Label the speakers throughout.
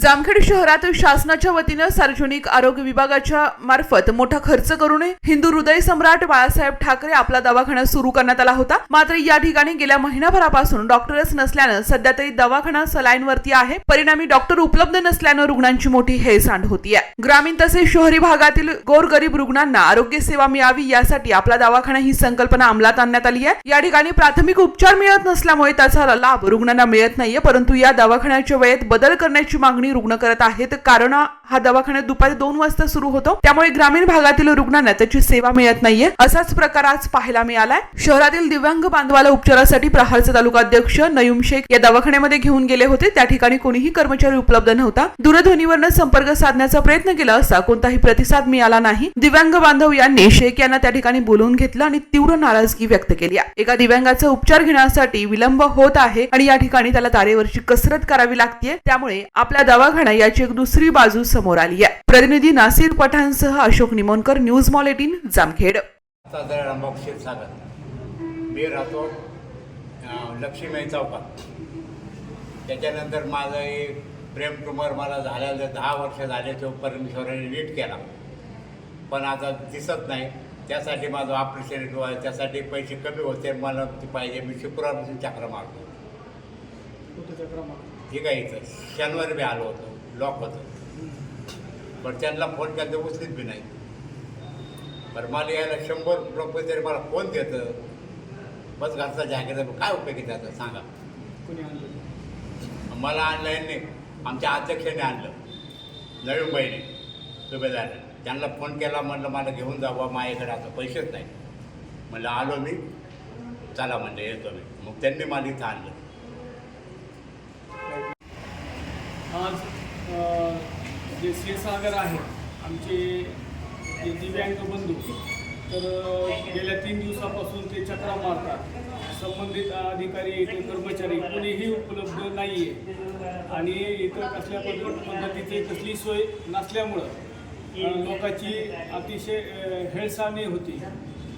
Speaker 1: जामखेड शहरात शासनाच्या वतीनं सार्वजनिक आरोग्य विभागाच्या मार्फत मोठा खर्च करून हिंदू हृदय सम्राट बाळासाहेब ठाकरे आपला दवाखाना सुरू करण्यात आला होता. मात्र या ठिकाणी गेल्या महिनाभरापासून डॉक्टरच नसल्यानं सध्या तरी दवाखाना सलाईनवरती आहे. परिणामी डॉक्टर उपलब्ध नसल्यानं रुग्णांची मोठी हेळसांड होतीये. ग्रामीण तसेच शहरी भागातील गोरगरीब रुग्णांना आरोग्य सेवा मिळावी यासाठी आपला दवाखाना ही संकल्पना अंमलात आणण्यात आली आहे. या ठिकाणी प्राथमिक उपचार मिळत नसल्यामुळे त्याचा लाभ रुग्णांना मिळत नाहीये. परंतु या दवाखान्याच्या वेळेत बदल करण्याची मागणी रुग्ण करत आहेत. कारण हा दवाखाना दुपारी दोन वाजता सुरू होतो. त्यामुळे ग्रामीण भागातील रुग्णांना त्याची सेवा मिळत नाहीये. असाच प्रकार आज पाहायला मिळालाय. शहरातील दिव्यांग बांधवाला उपचारासाठी प्रहारचे तालुका अध्यक्ष नयुम शेख या दवाखान्यामध्ये घेऊन गेले होते. त्या ठिकाणी कोणीही कर्मचारी उपलब्ध नव्हता. दूरध्वनीवरनं संपर्क साधण्याचा प्रयत्न केला असता कोणताही प्रतिसाद मिळाला नाही. दिव्यांग बांधव यांनी शेख यांना त्या ठिकाणी बोलवून घेतलं आणि तीव्र नाराजगी व्यक्त केली आहे. एका दिव्यांगाचा उपचार घेण्यासाठी विलंब होत आहे आणि या ठिकाणी त्याला तारेवरची कसरत करावी लागते त्यामुळे आपल्या दवाखाना याची एक दुसरी बाजू समोर आली आहे. प्रतिनिधी Nasir पठाणसह Ashok Nimonkar news mall eighteen Jamkhed
Speaker 2: मी राहतो लक्ष्मीबाई चौकात. त्याच्यानंतर माझं एक प्रेम कुमार मला झालेलं दहा वर्ष झाले तो परमेश्वराने नीट केला. पण आता दिसत नाही. त्यासाठी माझं ऑपरेशन किंवा त्यासाठी पैसे कमी होते मला ते पाहिजे. मी शुक्रवारपासून चक्र मारतो? ठीक आहे इथं शनिवारी बी आलो होतो. लॉक होतं. पण त्यांना फोन केला तर उचलीत बी नाही. बरं मला यायला शंभर रुपये तरी मला कोण देतं? बस घरचा जॅकेट काय उपयोगी त्याचा? सांगा.
Speaker 3: कोणी आणलं?
Speaker 2: मला आणलं यांनी. आमच्या अध्यक्षाने आणलं. नवीन बहिणी सुभेदारने त्यांना फोन केला म्हणलं मला घेऊन जावं माझ्याकडे आता पैसेच नाही. म्हणलं आलो मी. चला म्हणलं येतो मी. मग त्यांनी मला इथं आणलं.
Speaker 3: आज जे क्षीरसागर आहे आमचे जे दिव्यांग बंधू तर गेल्या तीन दिवसापासून ते चक्रा मारतात. संबंधित अधिकारी ते कर्मचारी कोणीही उपलब्ध नाही आहे आणि इथं कसल्या पद्धतीची कसली सोय नसल्यामुळं लोकांची अतिशय हेळसाणी होती.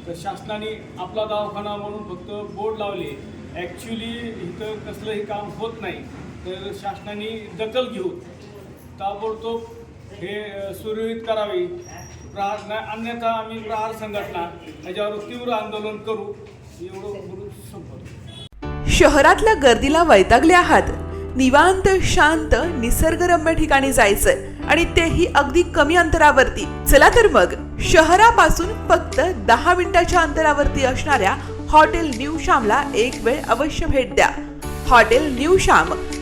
Speaker 3: तर शासनाने आपला दवाखाना म्हणून फक्त बोर्ड लावले. ॲक्च्युली इथं कसलंही काम होत नाही. तर शासनाने दखल घेऊन ताबडतोब हे सुरळीत करावी. प्रहार नाही अन्यथा आम्ही प्रहार संघटना याच्यावर तीव्र आंदोलन करू. एवढं बोलू संपवतो
Speaker 1: शहरातल्या गर्दीला वैतागले आहात. निवांत शांत निसर्गरम्य ठिकाणी जायचं आणि तेही अगदी कमी अंतरावरती. चला तर मग शहरापासून फक्त दहा मिनिटाच्या अंतरावरती असणाऱ्या हॉटेल न्यू श्यामला एक वेळ अवश्य भेट द्या. Hotel new Shyam